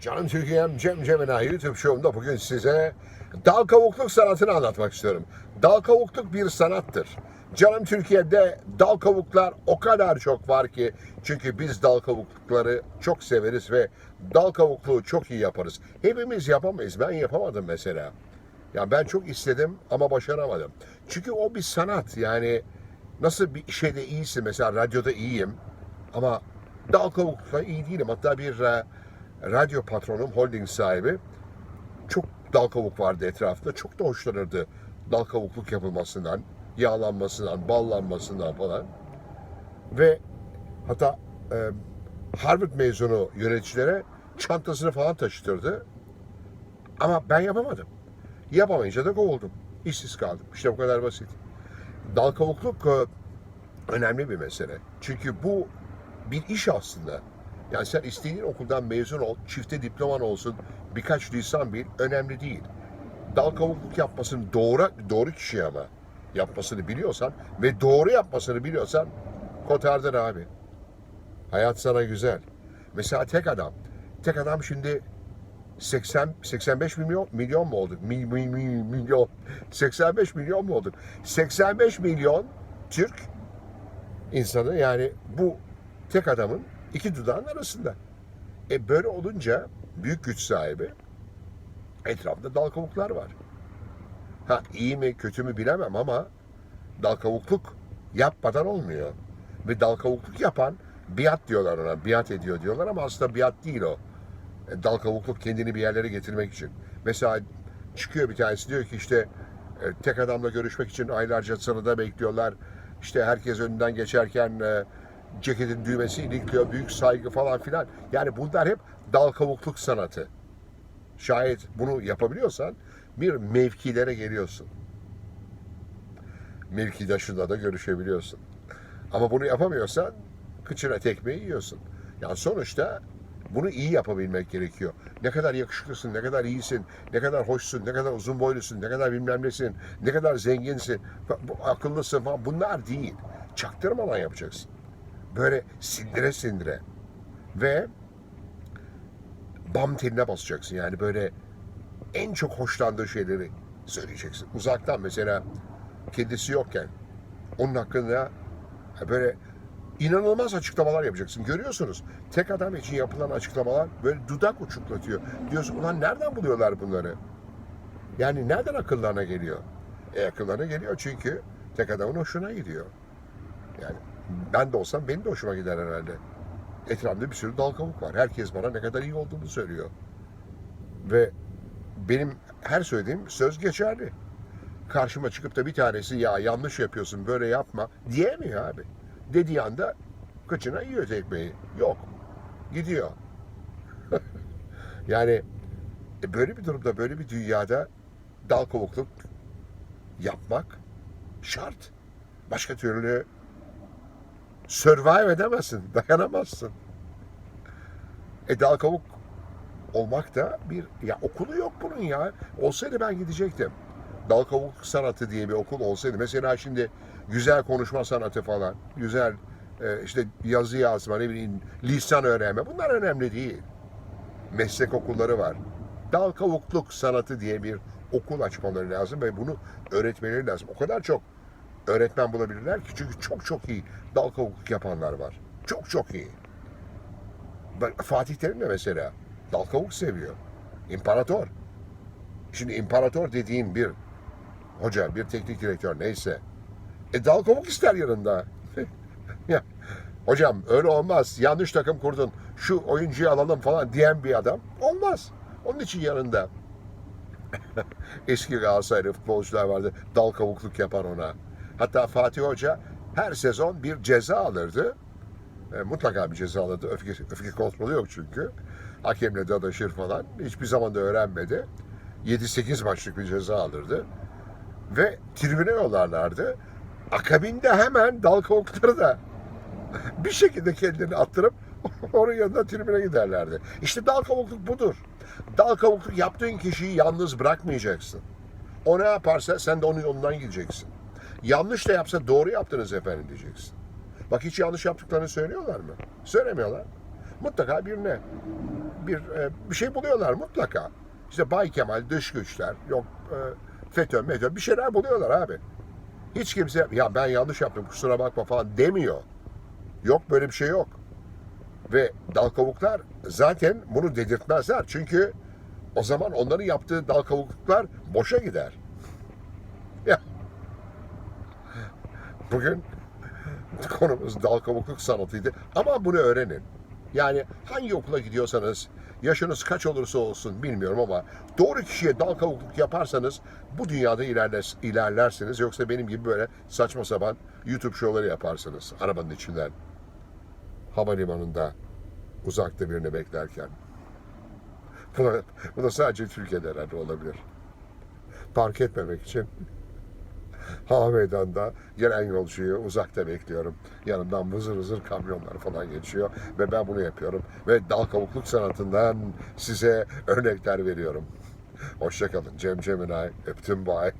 Canım Türkiye'm Cem Cemena YouTube show'umda bugün size dal kavukluk sanatını anlatmak istiyorum. Dal kavukluk bir sanattır. Canım Türkiye'de dal kavuklar o kadar çok var ki çünkü biz dal kavuklukları çok severiz ve dal kavukluğu çok iyi yaparız. Hepimiz yapamayız. Ben yapamadım mesela. Ya ben çok istedim ama başaramadım. Çünkü o bir sanat. Yani nasıl bir şeyde iyisin mesela radyoda iyiyim ama dal kavuklukla iyi değilim. Hatta bir e, radyo patronum, holding sahibi çok dal kavuk vardı etrafında. Çok da hoşlanırdı dal kavukluk yapılmasından, yağlanmasından, ballanmasından falan. Ve hatta e, Harvard mezunu yöneticilere çantasını falan taşıtırdı. Ama ben yapamadım. Yapamayınca da kovuldum. İşsiz kaldım. İşte bu kadar basit. Dal kavukluk e, önemli bir mesele. Çünkü bu bir iş aslında. Yani sen istediğin okuldan mezun ol, çifte diploman olsun, birkaç lisan bil, önemli değil. Dal kavukluk yapmasını doğru, doğru kişi ama yapmasını biliyorsan ve doğru yapmasını biliyorsan kotardın abi. Hayat sana güzel. Mesela tek adam. Tek adam şimdi 80 85 milyon milyon mu olduk? Mi, mi, mi, milyon. 85 milyon mu olduk? 85 milyon Türk insanı yani bu tek adamın iki dudağın arasında. E böyle olunca büyük güç sahibi etrafında dal kavuklar var. Ha iyi mi kötü mü bilemem ama dal kavukluk yapmadan olmuyor. Ve dal kavukluk yapan biat diyorlar ona. Biat ediyor diyorlar ama aslında biat değil o. E, Dal kavukluk kendini bir yerlere getirmek için. Mesela çıkıyor bir tanesi diyor ki işte e, tek adamla görüşmek için aylarca sırada bekliyorlar. İşte herkes önünden geçerken e, ceketin düğmesi ilikliyor, büyük saygı falan filan. Yani bunlar hep dal kavukluk sanatı. Şayet bunu yapabiliyorsan bir mevkilere geliyorsun. Mevkidaşında da görüşebiliyorsun. Ama bunu yapamıyorsan kıçına tekmeyi yiyorsun. Yani sonuçta bunu iyi yapabilmek gerekiyor. Ne kadar yakışıklısın, ne kadar iyisin, ne kadar hoşsun, ne kadar uzun boylusun, ne kadar bilmem nesin, ne kadar zenginsin, akıllısın falan bunlar değil. Çaktırmadan yapacaksın. Böyle sindire sindire. Ve bam teline basacaksın. Yani böyle en çok hoşlandığı şeyleri söyleyeceksin. Uzaktan mesela kendisi yokken onun hakkında böyle inanılmaz açıklamalar yapacaksın. Görüyorsunuz tek adam için yapılan açıklamalar böyle dudak uçuklatıyor. Diyorsun ulan nereden buluyorlar bunları? Yani nereden akıllarına geliyor? E akıllarına geliyor çünkü tek adamın hoşuna gidiyor. Yani ben de olsam benim de hoşuma gider herhalde. Etrafımda bir sürü dal kavuk var. Herkes bana ne kadar iyi olduğumu söylüyor. Ve benim her söylediğim söz geçerli. Karşıma çıkıp da bir tanesi ya yanlış yapıyorsun böyle yapma diyemiyor abi. Dediği anda kıçına yiyor tekmeyi. Yok. Gidiyor. yani e, böyle bir durumda böyle bir dünyada dal kavukluk yapmak şart. Başka türlü survive edemezsin, dayanamazsın. E dal kavuk olmak da bir ya okulu yok bunun ya. Olsaydı ben gidecektim. Dal kavuk sanatı diye bir okul olsaydı. Mesela şimdi güzel konuşma sanatı falan, güzel e, işte yazı yazma, ne bileyim lisan öğrenme bunlar önemli değil. Meslek okulları var. Dal kavukluk sanatı diye bir okul açmaları lazım ve bunu öğretmeleri lazım. O kadar çok öğretmen bulabilirler ki çünkü çok çok iyi dal kavukluk yapanlar var. Çok çok iyi. Fatih Terim de mesela dal kavuk seviyor. İmparator. Şimdi imparator dediğin bir hoca, bir teknik direktör neyse. E dal kavuk ister yanında. ya, hocam öyle olmaz. Yanlış takım kurdun. Şu oyuncuyu alalım falan diyen bir adam olmaz. Onun için yanında eski Galatasaraylı futbolcular vardı. Dal kavukluk yapan ona. Hatta Fatih Hoca her sezon bir ceza alırdı. E, mutlaka bir ceza alırdı. Öfke, öfke kontrolü yok çünkü. Hakemle dadaşır falan. Hiçbir zaman da öğrenmedi. 7-8 maçlık bir ceza alırdı. Ve tribüne yollarlardı. Akabinde hemen dal kavukları da bir şekilde kendini attırıp onun yanında tribüne giderlerdi. İşte dal kavukluk budur. Dal kavukluk yaptığın kişiyi yalnız bırakmayacaksın. O ne yaparsa sen de onun yolundan gideceksin. Yanlış da yapsa doğru yaptınız efendim diyeceksin. Bak hiç yanlış yaptıklarını söylüyorlar mı? Söylemiyorlar. mutlaka birine bir e, bir şey buluyorlar mutlaka. İşte Bay Kemal, dış güçler, yok e, FETÖ, METÖ bir şeyler buluyorlar abi. Hiç kimse ya ben yanlış yaptım kusura bakma falan demiyor. Yok böyle bir şey yok. Ve dal kavuklar zaten bunu dedirtmezler. Çünkü o zaman onların yaptığı dal kavukluklar boşa gider. Bugün konumuz dal kavukluk sanatıydı. Ama bunu öğrenin. Yani hangi okula gidiyorsanız, yaşınız kaç olursa olsun bilmiyorum ama doğru kişiye dal kavukluk yaparsanız bu dünyada ilerler, ilerlersiniz. Yoksa benim gibi böyle saçma sapan YouTube şovları yaparsınız arabanın içinden. Havalimanında uzakta birini beklerken. Bu da, bu da sadece Türkiye'de herhalde olabilir. Park etmemek için hava meydanında gelen yolcuyu uzakta bekliyorum. Yanımdan vızır vızır kamyonlar falan geçiyor ve ben bunu yapıyorum. Ve dal kavukluk sanatından size örnekler veriyorum. Hoşçakalın. Cem Cemilay. Öptüm bay.